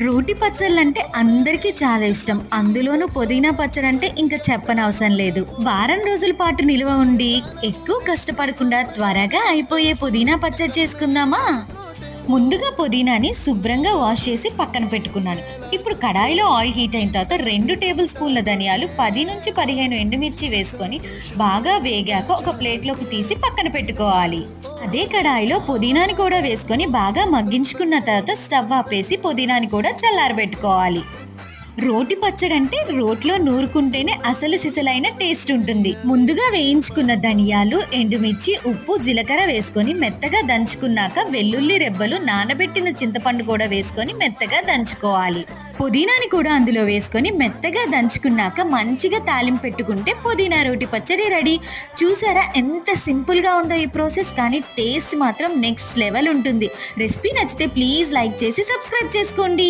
రోటి పచ్చళ్ళంటే అందరికీ చాలా ఇష్టం. అందులోనూ పుదీనా పచ్చడి అంటే ఇంకా చెప్పనవసరం లేదు. వారం రోజుల పాటు నిల్వ ఉండి ఎక్కువ కష్టపడకుండా త్వరగా అయిపోయే పుదీనా పచ్చడి చేసుకుందామా? ముందుగా పుదీనాని శుభ్రంగా వాష్ చేసి పక్కన పెట్టుకున్నాను. ఇప్పుడు కడాయిలో ఆయిల్ హీట్ అయిన తర్వాత రెండు టేబుల్ స్పూన్ల ధనియాలు పది నుంచి పదిహేను ఎండుమిర్చి వేసుకొని బాగా వేగాక ఒక ప్లేట్లోకి తీసి పక్కన పెట్టుకోవాలి. అదే కడాయిలో పుదీనాని కూడా వేసుకొని బాగా మగ్గించుకున్న తర్వాత స్టవ్ ఆపేసి పుదీనాని కూడా చల్లారబెట్టుకోవాలి. రోటి పచ్చడంటే రోట్లో నూరుకుంటేనే అసలు సిసలైన టేస్ట్ ఉంటుంది. ముందుగా వేయించుకున్న ధనియాలు ఎండుమిర్చి ఉప్పు జీలకర్ర వేసుకొని మెత్తగా దంచుకున్నాక వెల్లుల్లి రెబ్బలు నానబెట్టిన చింతపండు కూడా వేసుకొని మెత్తగా దంచుకోవాలి. పుదీనాని కూడా అందులో వేసుకొని మెత్తగా దంచుకున్నాక మంచిగా తాలింపు పెట్టుకుంటే పుదీనా రోటి పచ్చడి రెడీ. చూసారా ఎంత సింపుల్గా ఉందో ఈ ప్రాసెస్? కానీ టేస్ట్ మాత్రం నెక్స్ట్ లెవెల్ ఉంటుంది. రెసిపీ నచ్చితే ప్లీజ్ లైక్ చేసి సబ్స్క్రైబ్ చేసుకోండి.